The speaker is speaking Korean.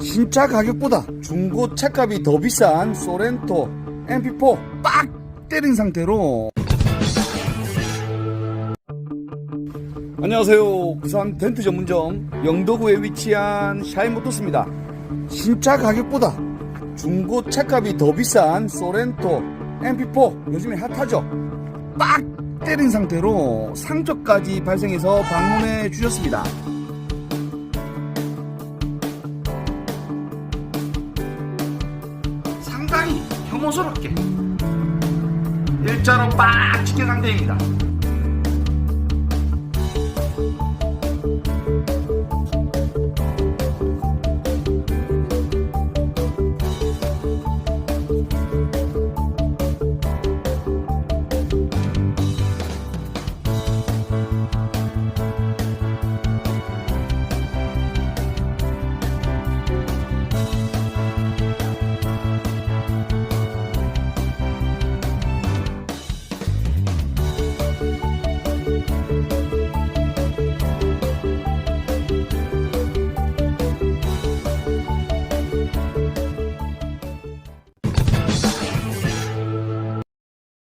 신차 가격보다 중고 차값이 더 비싼 소렌토 MP4 빡 때린 상태로. 안녕하세요. 부산 덴트 전문점 영도구에 위치한 샤이모토스입니다. 신차 가격보다 중고 차값이 더 비싼 소렌토 MP4 요즘에 핫하죠? 빡 때린 상태로 상적까지 발생해서 방문해 주셨습니다 상당히 혐오스럽게 일자로 빡 찍힌 상태입니다